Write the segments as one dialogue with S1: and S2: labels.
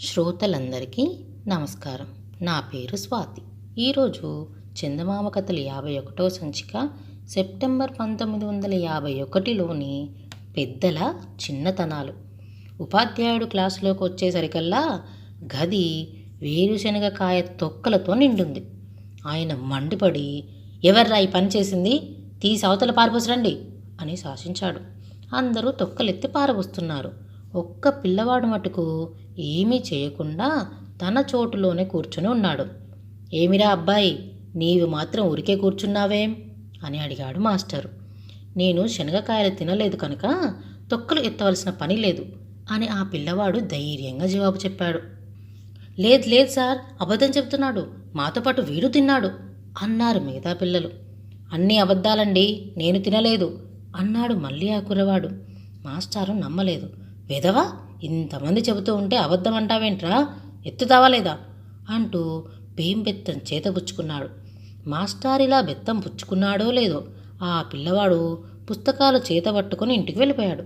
S1: శ్రోతలందరికీ నమస్కారం. నా పేరు స్వాతి. ఈరోజు చందమామ కథలు యాభై ఒకటో సంచిక సెప్టెంబర్ పంతొమ్మిది వందల యాభై ఒకటిలోని పెద్దల చిన్నతనాలు. ఉపాధ్యాయుడు క్లాసులోకి వచ్చేసరికల్లా గది వేరుశనగకాయ తొక్కలతో నిండుంది. ఆయన మండిపడి ఎవర్రా ఈ పని చేసింది? తీసి అవతల పారబోసరండి అని శాసించాడు. అందరూ తొక్కలెత్తి పారబోస్తున్నారు. ఒక్క పిల్లవాడు మటుకు ఏమీ చేయకుండా తన చోటులోనే కూర్చుని ఉన్నాడు. ఏమిరా అబ్బాయి నీవు మాత్రం ఉరికే కూర్చున్నావేం? అని అడిగాడు మాస్టరు. నేను శనగకాయలు తినలేదు కనుక తొక్కలు ఎత్తవలసిన పని లేదు అని ఆ పిల్లవాడు ధైర్యంగా జవాబు చెప్పాడు. లేదు లేదు సార్ అబద్ధం చెప్తున్నాడు మాతో పాటు వీడు తిన్నాడు అన్నారు మిగతా పిల్లలు. అన్నీ అబద్ధాలండి నేను తినలేదు అన్నాడు మళ్ళీ ఆ కుర్రవాడు. మాస్టారు నమ్మలేదు. వెదవా ఇంతమంది చెబుతూ ఉంటే అబద్ధం అంటావేంట్రా ఎత్తుతావా లేదా? అంటూ పేం బెత్తం చేతపుచ్చుకున్నాడు మాస్టార్ ఇలా బెత్తం పుచ్చుకున్నాడో లేదో ఆ పిల్లవాడు పుస్తకాలు చేత పట్టుకొని ఇంటికి వెళ్ళిపోయాడు.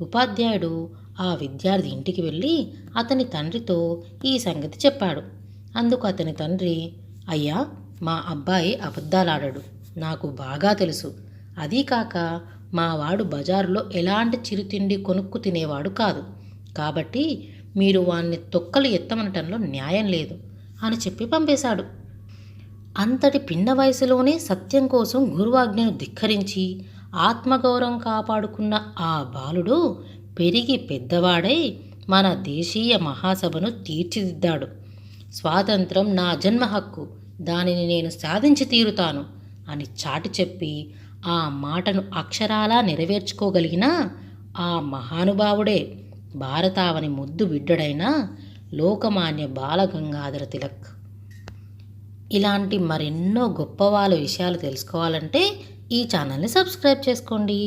S1: ఉపాధ్యాయుడు ఆ విద్యార్థి ఇంటికి వెళ్ళి అతని తండ్రితో ఈ సంగతి చెప్పాడు. అందుకు అతని తండ్రి అయ్యా మా అబ్బాయి అబద్ధాలాడాడు. నాకు బాగా తెలుసు. అదీ కాక మావాడు బజారులో ఎలాంటి చిరుతిండి కొనుక్కు తినేవాడు కాదు. కాబట్టి మీరు వాణ్ణి తొక్కలు ఎత్తమనటంలో న్యాయం లేదు అని చెప్పి పంపేశాడు. అంతటి పిన్న వయసులోనే సత్యం కోసం గురువాజ్ఞను ధిక్కరించి ఆత్మగౌరవం కాపాడుకున్న ఆ బాలుడు పెరిగి పెద్దవాడై మన దేశీయ మహాసభను తీర్చిదిద్దాడు. స్వాతంత్రం నా జన్మ హక్కు దానిని నేను సాధించి తీరుతాను అని చాటి చెప్పి ఆ మాటను అక్షరాలా నెరవేర్చుకోగలిగిన ఆ మహానుభావుడే భారతావని ముద్దు బిడ్డడైన లోకమాన్య బాలగంగాధర తిలక్. ఇలాంటి మరెన్నో గొప్ప వాళ్ళ విషయాలు తెలుసుకోవాలంటే ఈ ఛానల్ని సబ్స్క్రైబ్ చేసుకోండి.